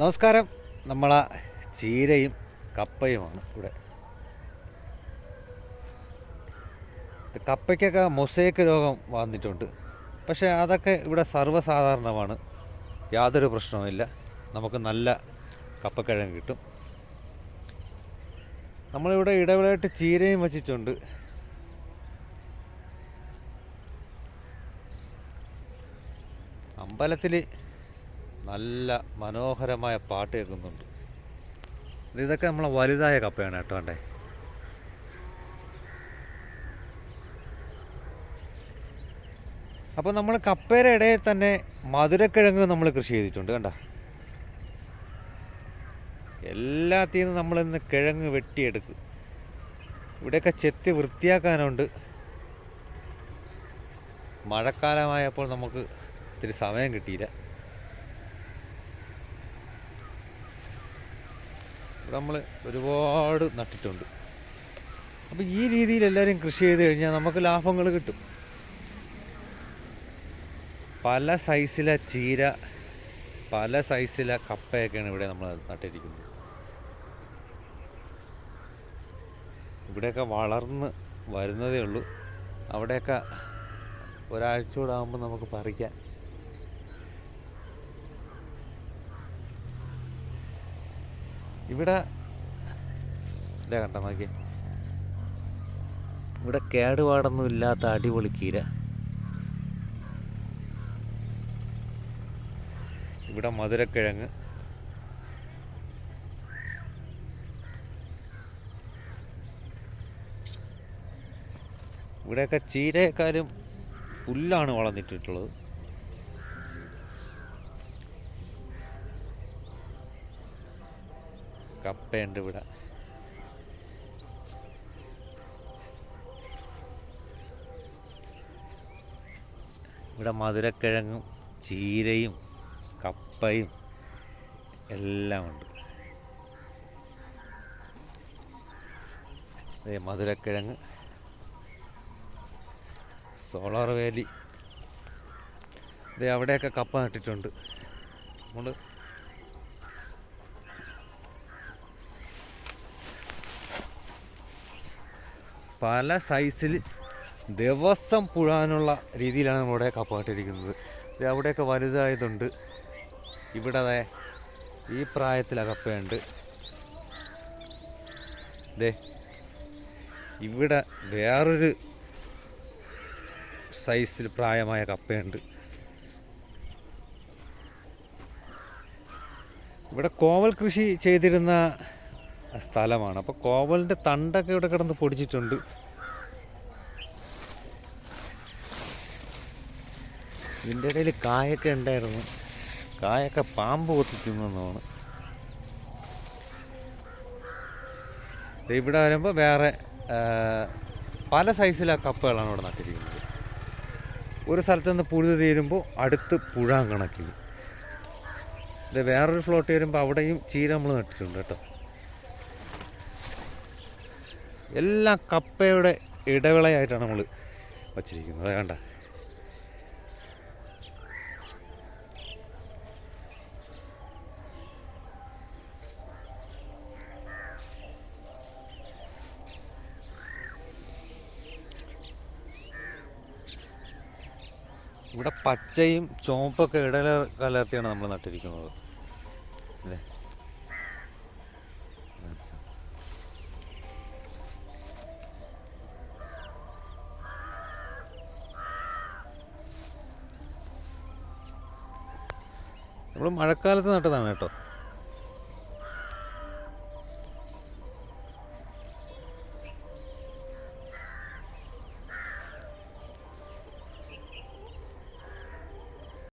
നമസ്കാരം. നമ്മളെ ചീരയും കപ്പയുമാണ് ഇവിടെ. കപ്പയ്ക്കൊക്കെ മൊസൈക്ക് രോഗം വന്നിട്ടുണ്ട്. പക്ഷേ അതൊക്കെ ഇവിടെ സർവസാധാരണമാണ്. യാതൊരു പ്രശ്നവുമില്ല നമുക്ക് നല്ല കപ്പക്കിഴങ്ങ് കിട്ടും. നമ്മളിവിടെ ഇടവേളയായിട്ട് ചീരയും വച്ചിട്ടുണ്ട്. അമ്പലത്തിൽ നല്ല മനോഹരമായ പാട്ട് കേൾക്കുന്നുണ്ട്. ഇത് ഇതൊക്കെ നമ്മളെ വലുതായ കപ്പയാണ് കേട്ടോ അണ്ടേ അപ്പോൾ നമ്മൾ കപ്പയുടെ ഇടയിൽ തന്നെ മധുരക്കിഴങ്ങ് നമ്മൾ കൃഷി ചെയ്തിട്ടുണ്ട് കണ്ട? എല്ലാത്തിൽ നിന്നും നമ്മളിന്ന് കിഴങ്ങ് വെട്ടിയെടുക്കും. ഇവിടെയൊക്കെ ചെത്തി വൃത്തിയാക്കാനുണ്ട്. മഴക്കാലമായപ്പോൾ നമുക്ക് ഇത്തിരി സമയം കിട്ടിയില്ല. നമ്മൾ ഒരുപാട് നട്ടിട്ടുണ്ട്. അപ്പോൾ ഈ രീതിയിൽ എല്ലാവരും കൃഷി ചെയ്ത് കഴിഞ്ഞാൽ നമുക്ക് ലാഭങ്ങൾ കിട്ടും. പല സൈസിലെ ചീര പല സൈസിലെ കപ്പയൊക്കെയാണ് ഇവിടെ നമ്മൾ നട്ടിരിക്കുന്നത്. ഇവിടെയൊക്കെ വളർന്ന് വരുന്നതേ ഉള്ളൂ. അവിടെയൊക്കെ ഒരാഴ്ച കൂടെ നമുക്ക് പറിക്കാം. ഇവിടെ ഇതേ കണ്ട നോക്കി ഇവിടെ കേടുപാടൊന്നും ഇല്ലാത്ത അടിപൊളി കീര. ഇവിടെ മധുരക്കിഴങ്ങ്. ഇവിടെയൊക്കെ ചീരയെക്കാളും പുല്ലാണ് വളർന്നിട്ടുള്ളത്. കപ്പയുണ്ട് ഇവിടെ. ഇവിടെ മധുരക്കിഴങ്ങും ചീരയും കപ്പയും എല്ലാം ഉണ്ട്. ദേ മധുരക്കിഴങ്ങ്. Solar Valley. ദേ അവിടെയൊക്കെ കപ്പ നട്ടിട്ടുണ്ട്. നമ്മൾ പല സൈസിൽ ദിവസം പുഴാനുള്ള രീതിയിലാണ് നമ്മുടെ കപ്പാട്ടിരിക്കുന്നത് ഇത് അവിടെയൊക്കെ വലുതായതുണ്ട്. ഇവിടെ അതെ ഈ പ്രായത്തിലെ കപ്പയുണ്ട് ദേ ഇവിടെ വേറൊരു സൈസിൽ പ്രായമായ കപ്പയുണ്ട്. ഇവിടെ കോവൽ കൃഷി ചെയ്തിരുന്ന സ്ഥലമാണ്. അപ്പോൾ കോവലിന്റെ തണ്ടൊക്കെ ഇവിടെ കിടന്ന് പൊടിച്ചിട്ടുണ്ട്. ഇതിന്റെ ഇടയിൽ കായൊക്കെ ഉണ്ടായിരുന്നു. കായൊക്കെ പാമ്പ് കൊത്തിക്കുന്നതാണ്. ഇവിടെ വരുമ്പോൾ വേറെ പല സൈസിലെ കപ്പുകളാണ് ഇവിടെ നട്ടിരിക്കുന്നത്. ഒരു സ്ഥലത്ത് നിന്ന് പുഴുത് തീരുമ്പോൾ അടുത്ത് പുഴ കണക്കിൽ ഇത് വേറൊരു ഫ്ലോട്ട് വരുമ്പോൾ അവിടെയും ചീര നമ്മൾ നട്ടിട്ടുണ്ട് കേട്ടോ. എല്ലാം കപ്പയുടെ ഇടവിളയായിട്ടാണ് നമ്മൾ വച്ചിരിക്കുന്നത്. വേണ്ട ഇവിടെ പച്ചയും ചുവപ്പൊക്കെ ഇടല കലർത്തിയാണ് നമ്മൾ നട്ടിരിക്കുന്നത്. അല്ലേ? നമ്മൾ മഴക്കാലത്ത് നട്ടതാണ് കേട്ടോ.